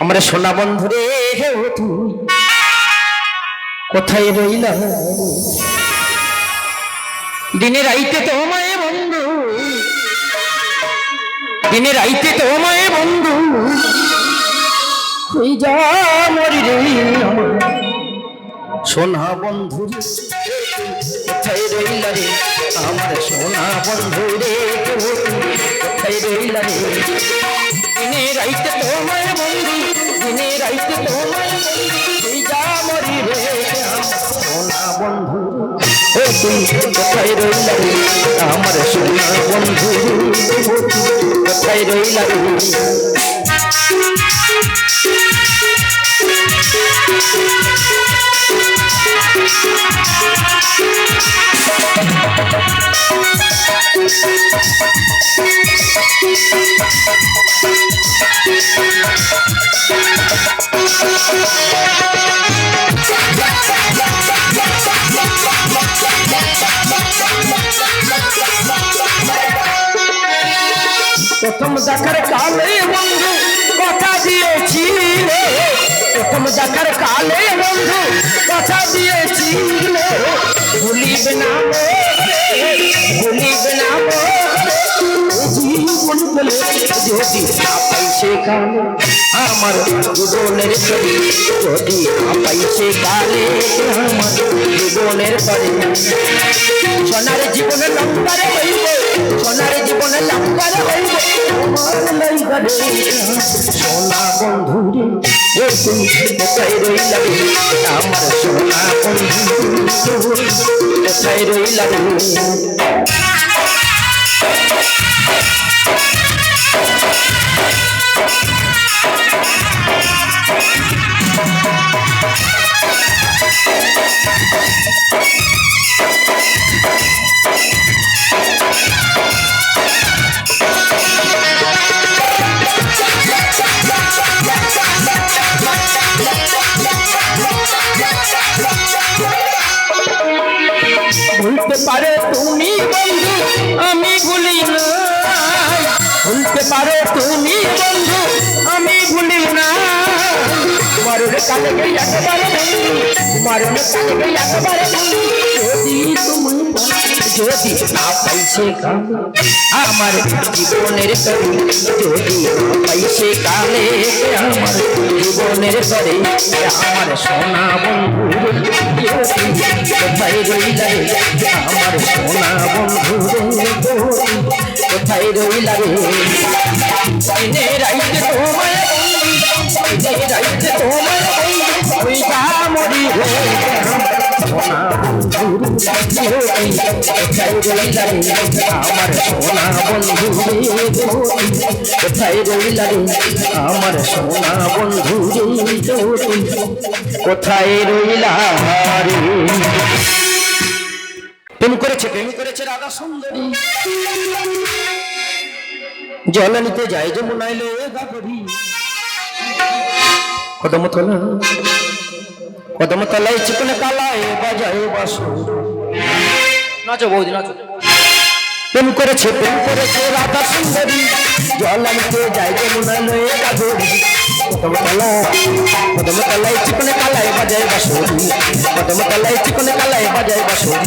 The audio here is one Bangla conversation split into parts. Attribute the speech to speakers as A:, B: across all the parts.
A: আমার সোনা বন্ধু রে তুই কোথায় রইলা? দিনের আইতে তোমায় বন্ধু। দিনের আইতে তোমায় বন্ধু। হই যা মরি রে সোনা বন্ধু কোথায় রইলা রে? আমার সোনা বন্ধু রে কোথায় রইলা রে? দিনে রাইতে তোমায় বন্ধু। দিনে রাইতে তোমায় বন্ধু তুই যা মরি রে। আমার সোনা বন্ধু ও তুই কোথায় রইলা আমার সোনা বন্ধু, কোথায় রইলা রে? প্রথম দেখার কালে বন্ধু কথা দিয়েছি রে প্রথম দেখার কালে বন্ধু কথা দিয়েছি রে ভুলিবে না ভুলিবে না। জীবন বলে যদি না পাই সেখানে আমার জীবনের তরি যদি না পাই সেখানে আমার জীবনের সোনার জীবনে লম্বারে হইব সোনার জীবনে লম্বারে হইব সোনা বন্ধু রে ও তুই কোথায় রইলা আমার সোনা বন্ধু কোথায় রইলা রে ভুলতে পারে তুমি বন্ধু আমি ভুলি না ভুলতে পারো, তুমি বন্ধু, আমি ভুলি না আমার জীবনের তরে, যদি পাইছে কালে আমার জীবনের তরে, আমার সোনা বন্ধু আমার সোনা বন্ধু কোথায় রইলা রে। দিনে রাইতে তোমায় দিনে রাইতে তোমায় ওই যা মরি রে। বন্ধু কোথায় আমার সোনা বন্ধু কোথায় রইলা আমার সোনা বন্ধু কোথায় রইলা প্রেম করেছে প্রেম করেছে রাধা সুন্দরী। জল নিতে যায় যমুনায় লো গাগরি কদম তলা কদম তলায় চিকন কালায় বাজায় বাসো নাচো বৌদি নাচো। প্রেম করেছে প্রেম করেছে রাধা সুন্দরী। জল আনতে যায় যমুনায় লো গাগরি কদম তলা কদম তলায় চিকন কালায় বাজায় বাসুরি। কদম তলায় চিকন কালায় বাজায় বাসুরি।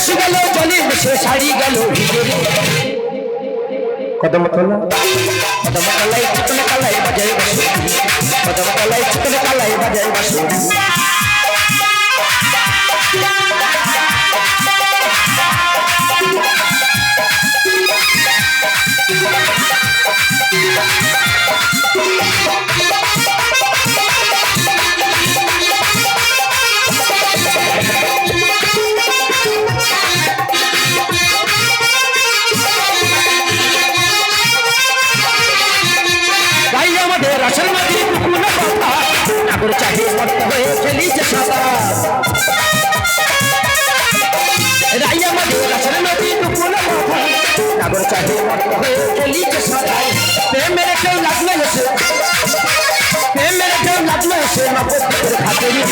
A: মিশে গেল জলে মিশে শাড়ি গেল ভিজে। কদম তোলা। কদম কালাই চিকনে কালাই বাজাই বাসু। কদম কালাই চিকনে কালাই বাজাই বাসু। Thank you. বাজায় বাসুরি সাঁতার রাইয়া মাঝে গাছের নদী দুপুর মাথা নাগর চাহে মতো হয়ে চলিছে সাঁতার প্রেমের কেউ লাগল এসে প্রেমের কেউ লাগল এসে নবদ্বীপের খাতেরি।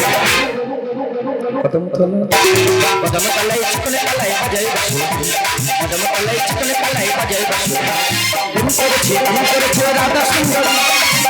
A: কদম তলা কদম তলায় চিকনে কালাই বাজাই বাসু কদম তলায় চিকনে কালাই বাজাই বাসু প্রেম করেছে প্রেম করেছে রাধা সুন্দর।